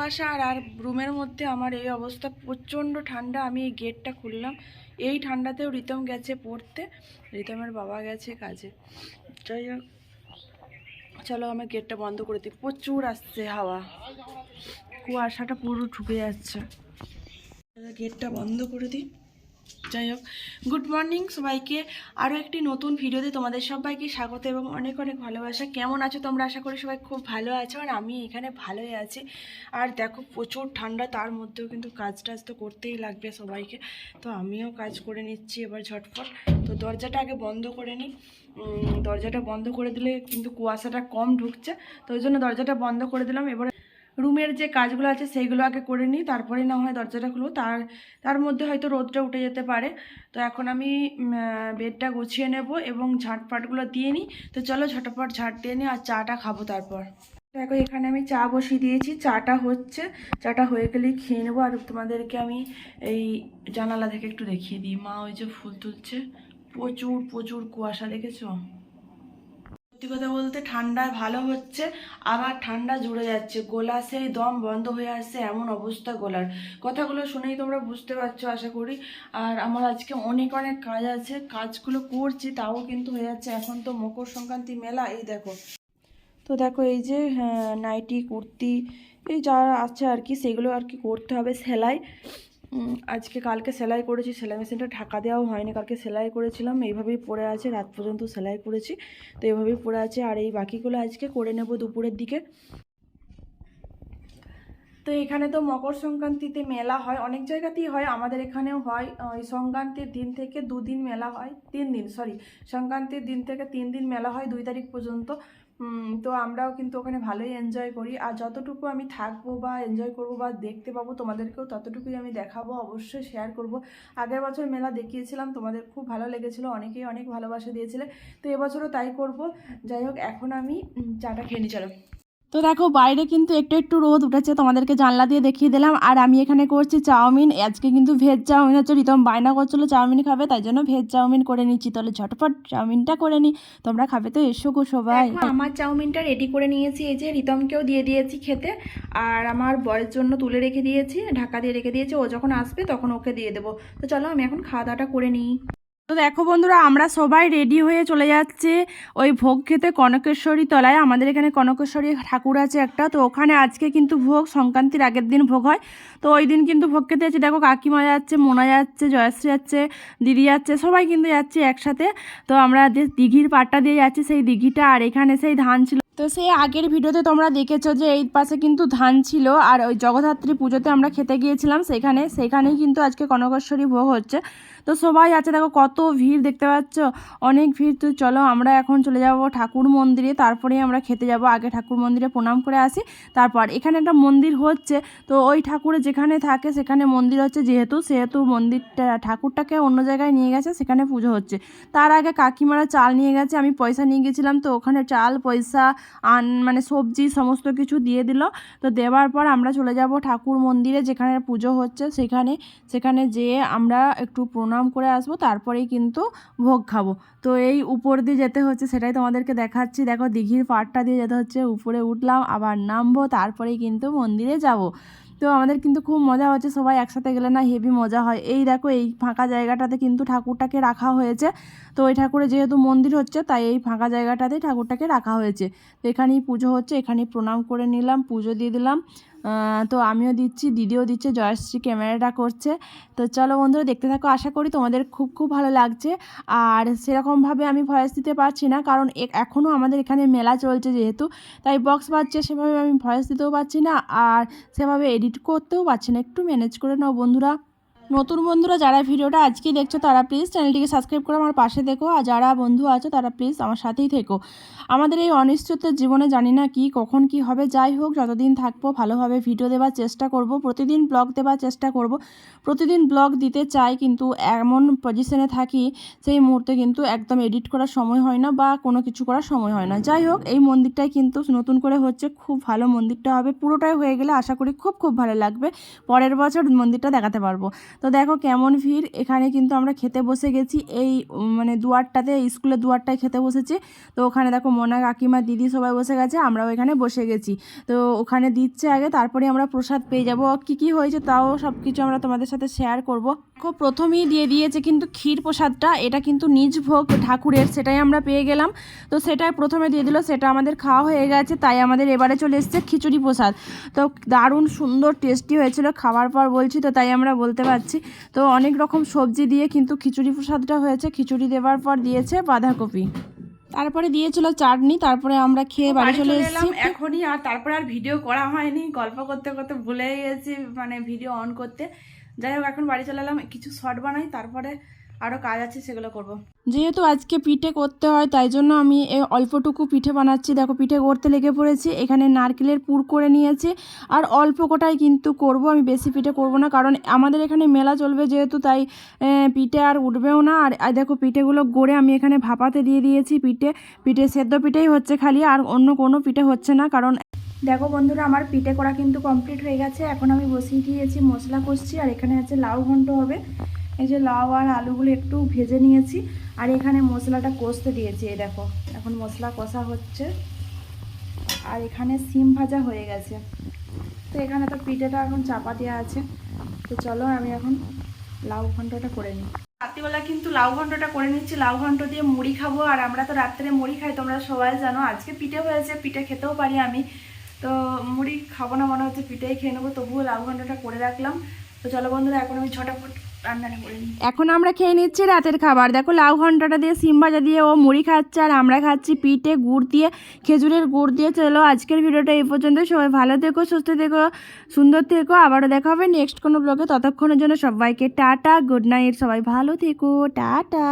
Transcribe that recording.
কুয়াশা আর আর রুমের মধ্যে আমার এই অবস্থা। প্রচণ্ড ঠান্ডা, আমি এই গেটটা খুললাম। এই ঠান্ডাতেও রিতম গেছে পড়তে। রিতমের বাবা গেছে কাজে। যাই হোক, চলো আমি গেটটা বন্ধ করে দিই। প্রচুর আসছে হাওয়া। কুয়াশাটা পুরো ঢুকে যাচ্ছে। গেটটা বন্ধ করে দিই। যাই হোক গুড মর্নিং সবাইকে। আরও একটি নতুন ভিডিওতে তোমাদের সবাইকে স্বাগত এবং অনেক অনেক ভালোবাসা। কেমন আছো তোমরা? আশা করি সবাই খুব ভালো আছো আর আমি এখানে ভালোই আছি। আর দেখো, প্রচুর ঠান্ডা, তার মধ্যেও কিন্তু কাজ টাজ তো করতেই লাগবে সবাইকে। তো আমিও কাজ করে নিচ্ছি এবার ঝটফট তো দরজাটা আগে বন্ধ করে নিই। দরজাটা বন্ধ করে দিলে কিন্তু কুয়াশাটা কম ঢুকছে। তো ওই জন্য দরজাটা বন্ধ করে দিলাম। এবারে রুমের যে কাজগুলো আছে সেইগুলো আগে করে নিই, তারপরে না হয় দরজাটা খুলবো। তার তার মধ্যে হয়তো রোদটা উঠে যেতে পারে। তো এখন আমি বেডটা গুছিয়ে নেব এবং ঝাঁটপাটগুলো দিয়ে নিই। তো চলো ঝটপট ঝাঁট দিয়ে নিই আর চাটা খাব তারপর। দেখো, এখানে আমি চা বসিয়ে দিয়েছি। চাটা হচ্ছে, চাটা হয়ে গেলেই খেয়ে নেব। আর তোমাদেরকে আমি এই জানালা থেকে একটু দেখিয়ে দিই। মা ওই যে ফুল তুলছে। প্রচুর প্রচুর কুয়াশা, দেখেছ? সত্যি কথা বলতে ঠান্ডায় ভালো হচ্ছে আবার ঠান্ডা জুড়ে যাচ্ছে। গোলা সেই দম বন্ধ হয়ে আসছে এমন অবস্থা গোলার। কথাগুলো শুনেই তোমরা বুঝতে পারছ আশা করি। আর আমার আজকে অনেক অনেক কাজ আছে কাজগুলো করছি তাও কিন্তু হয়ে যাচ্ছে। এখন তো মকর সংক্রান্তি মেলা এই দেখো। তো দেখো এই যে হ্যাঁ, নাইটি কুর্তি এই যা আছে আর কি সেগুলো আর কি করতে হবে সেলাই। আজকে কালকে সেলাই করেছি, সেলাই মেশিনটা ঢাকা দেওয়াও হয়নি। কালকে সেলাই করেছিলাম, এইভাবেই পড়ে আছে, রাত পর্যন্ত সেলাই করেছি। তো এইভাবেই পড়ে আছে, আর এই বাকিগুলো আজকে করে নেব দুপুরের দিকে। তো এখানে তো মকর সংক্রান্তিতে মেলা হয়। অনেক জায়গাতেই হয়, আমাদের এখানেও হয়। ওই সংক্রান্তির দিন থেকে দুদিন মেলা হয়। তিন দিন সরি সংক্রান্তির দিন থেকে তিন দিন মেলা হয় দুই তারিখ পর্যন্ত। তো আমরাও কিন্তু ওখানে ভালোই এনজয় করি। আর যতটুকু আমি থাকব বা এনজয় করব বা দেখতে পাবো, তোমাদেরকেও ততটুকুই আমি দেখাবো, অবশ্যই শেয়ার করব। আগের বছর মেলা দেখিয়েছিলাম, তোমাদের খুব ভালো লেগেছিলো, অনেকেই অনেক ভালোবাসা দিয়েছিলে। তো এবছরও তাই করব। যাই হোক, এখন আমি চাটা খেয়ে নিই তো দেখো, বাইরে কিন্তু একটু একটু রোদ উঠেছে, তোমাদেরকে জানলা দিয়ে দেখিয়ে দিলাম। আর আমি এখানে করছি চাউমিন। আজকে কিন্তু ভেজ চাউমিন হচ্ছে, রিতম বায়না করছিল চাউমিন খাবে, তাই জন্য ভেজ চাউমিন করে নিচ্ছি। তাহলে ঝটপট চাউমিনটা করে নিই তোমরা খাবে তো, এসো গো সবাই। আমার চাউমিনটা রেডি করে নিয়েছি, এই যে রিতমকেও দিয়ে দিয়েছি খেতে। আর আমার বরের জন্য তুলে রেখে দিয়েছি, ঢাকা দিয়ে রেখে দিয়েছি। ও যখন আসবে, তখন ওকে দিয়ে দেবো। তো চলো, আমি এখন খাওয়া দাওয়াটা করে নিই। তো দেখো বন্ধুরা, আমরা সবাই রেডি হয়ে চলে যাচ্ছে ওই ভোগ খেতে কনকেশ্বরী তলায়। আমাদের এখানে কনকেশ্বরী ঠাকুর আছে একটা। তো ওখানে আজকে কিন্তু ভোগ, সংক্রান্তির আগের দিন ভোগ হয়। তো ওই দিন কিন্তু ভোগ খেতে যাচ্ছে। দেখো কাকিমা যাচ্ছে, মোনা যাচ্ছে, জয়শ্রী যাচ্ছে, দিদি যাচ্ছে, সবাই কিন্তু যাচ্ছে একসাথে। তো আমরা যে দিঘির পাটটা দিয়ে যাচ্ছি, সেই দিঘিটা আর এখানে সেই ধান ছিল। তো সেই আগের ভিডিওতে তোমরা দেখেছ যে এই পাশে কিন্তু ধান ছিল। আর ওই জগদ্ধাত্রী পুজোতে আমরা খেতে গিয়েছিলাম সেখানে। সেখানেই কিন্তু আজকে কনকেশ্বরী ভোগ হচ্ছে। তো সবাই আছে, দেখো কত ভিড় দেখতে পাচ্ছ? অনেক ভিড়। তো চলো আমরা এখন চলে যাব ঠাকুর মন্দিরে। তারপরে আমরা খেতে যাব। আগে ঠাকুর মন্দিরে প্রণাম করে আসি। তারপর এখানে একটা মন্দির হচ্ছে। তো ওই ঠাকুরে যেখানে থাকে, সেখানে মন্দির হচ্ছে যেহেতু। সেহেতু মন্দিরটা, ঠাকুরটাকে অন্য জায়গায় নিয়ে গেছে। সেখানে পুজো হচ্ছে। তার আগে কাকিমারা চাল নিয়ে গেছে। আমি পয়সা নিয়ে গেছিলাম। তো ওখানে চাল, পয়সা, আন মানে সবজি সমস্ত কিছু দিয়ে দিল। তো দেওয়ার পর আমরা চলে যাব ঠাকুর মন্দিরে যেখানে পুজো হচ্ছে সেখানে। সেখানে যেয়ে আমরা একটু প্রণাম করে আসব, তারপরেই কিন্তু ভোগ খাব। তো এই উপর দিয়ে যেতে হচ্ছে সেটাই তোমাদেরকে দেখাচ্ছি। দেখো দিঘির পাড়টা দিয়ে যেতে হচ্ছে, উপরে উঠলাম, আবার নামবো, তারপরেই কিন্তু মন্দিরে যাব। তো আমাদের কিন্তু খুব মজা হচ্ছে, সবাই একসাথে গেলে না হেভি মজা হয়। এই দেখো, এই ফাঁকা জায়গাটাতে কিন্তু ঠাকুরটাকে রাখা হয়েছে। তো ওই ঠাকুরে যেহেতু মন্দির হচ্ছে, তাই এই ফাঁকা জায়গাটাতেই ঠাকুরটাকে রাখা হয়েছে। তো এখানেই পুজো হচ্ছে, এখানেই প্রণাম করে নিলাম, পুজো দিয়ে দিলাম। তো আমিও দিচ্ছি, দিদিও দিচ্ছে, জয়শ্রী ক্যামেরাটা করছে। তো চলো বন্ধুরা, দেখতে থাকো, আশা করি তোমাদের খুব খুব ভালো লাগছে। আর সেরকমভাবে আমি ভয়েস দিতে পারছি না, কারণ এখনও আমাদের এখানে মেলা চলছে যেহেতু। তাই বক্স বাজছে, সেভাবে আমি ভয়েস দিতেও পারছি না, আর সেভাবে এডিট করতেও পারছি না, একটু ম্যানেজ করে নাও বন্ধুরা। নতুন বন্ধুরা যারা ভিডিওটা আজকে দেখছ, তারা প্লিজ চ্যানেলটিকে সাবস্ক্রাইব করে আমার পাশে দেখো আর যারা বন্ধু আছো, তারা প্লিজ আমার সাথেই থেকো। আমাদের এই অনিশ্চিতের জীবনে জানি না কি, কখন কি হবে, যাই হোক, যতদিন থাকব, ভালোভাবে ভিডিও দেওয়ার চেষ্টা করব, প্রতিদিন ব্লগ দেওয়ার চেষ্টা করব। প্রতিদিন ব্লগ দিতে চাই, কিন্তু এমন পজিশনে থাকি, সেই মুহূর্তে কিন্তু একদম এডিট করার সময় হয় না বা কোনো কিছু করার সময় হয় না। যাই হোক, এই মন্দিরটাই কিন্তু নতুন করে হচ্ছে, খুব ভালো মন্দিরটা হবে। পুরোটাই হয়ে গেলে আশা করি খুব খুব ভালো লাগবে। পরের বছর মন্দিরটা দেখাতে পারব। তো দেখো কেমন ভিড়। এখানে কিন্তু আমরা খেতে বসে গেছি। এই মানে দুয়ারটাতে স্কুলের দুয়ারটায় খেতে বসেছি। তো ওখানে দেখো মোনা কাকিমা, দিদি সবাই বসে গেছে, আমরাও এখানে বসে গেছি। তো ওখানে দিচ্ছে আগে, তারপরে আমরা প্রসাদ পেয়ে যাব। কি কি হয়েছে তাও সব কিছু আমরা তোমাদের সাথে শেয়ার করব। দেখো প্রথমেই দিয়ে দিয়েছে কিন্তু ক্ষীর প্রসাদটা এটা কিন্তু নিজ ভোগ ঠাকুরের সেটাই আমরা পেয়ে গেলাম। তো সেটাই প্রথমে দিয়ে দিল সেটা আমাদের খাওয়া হয়ে গেছে তাই আমাদের এবারে চলে এসেছে খিচুড়ি প্রসাদ। তো দারুণ সুন্দর টেস্টি হয়েছিল খাওয়ার পর বলছি তো তাই আমরা বলতে পারছি। তো অনেক রকম সবজি দিয়ে কিন্তু খিচুড়ি প্রসাদটা হয়েছে খিচুড়ি দেওয়ার পর দিয়েছে বাঁধাকপি। তারপরে দিয়েছিল চাটনি তারপরে আমরা খেয়ে বাড়ি চলে এলাম এখনই আর তারপরে আর ভিডিও করা হয়নি গল্প করতে করতে ভুলে গেছি মানে ভিডিও অন করতে। যাই হোক, এখন বাড়ি চলে এলাম, কিছু শর্ট বানাই, তারপরে আরও কাজ আছে, সেগুলো করব। যেহেতু আজকে পিঠে করতে হয়, তাই জন্য আমি অল্পটুকু পিঠে বানাচ্ছি দেখো, পিঠে করতে লেগে পড়েছি, এখানে নারকেলের পুর করে নিয়েছি, আর অল্প কোটাই কিন্তু করব, আমি বেশি পিঠে করব না, কারণ আমাদের এখানে মেলা চলবে যেহেতু, তাই পিঠে আর উঠবেও না আর দেখো, পিঠেগুলো গড়ে আমি এখানে ভাপাতে দিয়ে দিয়েছি পিঠে পিঠে সেদ্ধ পিঠেই হচ্ছে খালি, আর অন্য কোনো পিঠে হচ্ছে না, কারণ দেখো বন্ধুরা, আমার পিঠে করা কিন্তু কমপ্লিট হয়ে গেছে। এখন আমি বসিয়ে দিয়েছি মশলা কষছি, আর এখানে আছে লাউ ঘন্ট হবে। এই যে লাউ আর আলুগুলো একটু ভেজে নিয়েছি, আর এখানে মশলাটা কষতে দিয়েছি, এই দেখো। এখন মশলা কষা হচ্ছে। আর এখানে সিম ভাজা হয়ে গেছে। তো এখানে তো পিঠেটা এখন চাপা দেওয়া আছে। তো চলো আমি এখন লাউ ঘন্টটা করে নিই। রাত্রিবেলা কিন্তু লাউ ঘন্টটা করে নিচ্ছি, লাউ ঘন্ট দিয়ে মুড়ি খাব। আর আমরা তো রাত্রে মুড়ি খাই, তোমরা সবাই জানো, আজকে পিঠে হয়েছে, পিঠে খেতেও পারি আমি। তো মুড়ি খাব না, মনে হচ্ছে পিঠেই খেয়ে নেব, তবুও লাউ ঘন্টটা করে রাখলাম। তো চলো বন্ধুরা, এখন আমি ছটাফট রান্নাটা করে নিই। এখন আমরা খেয়ে নিচ্ছি রাতের খাবার। দেখো লাউ ঘন্টটা দিয়ে সিম ভাজা দিয়ে ও মুড়ি খাচ্ছে, আর আমরা খাচ্ছি পিঠে গুড় দিয়ে, খেজুরের গুড় দিয়ে। চলো আজকের ভিডিওটা এই পর্যন্ত। সবাই ভালো থেকো, সুস্থ থেকো, সুন্দর থেকো। আবারও দেখা হবে নেক্সট কোনো ব্লগে। ততক্ষণের জন্য সবাইকে টাটা, গুড নাইট। সবাই ভালো থেকো, টাটা।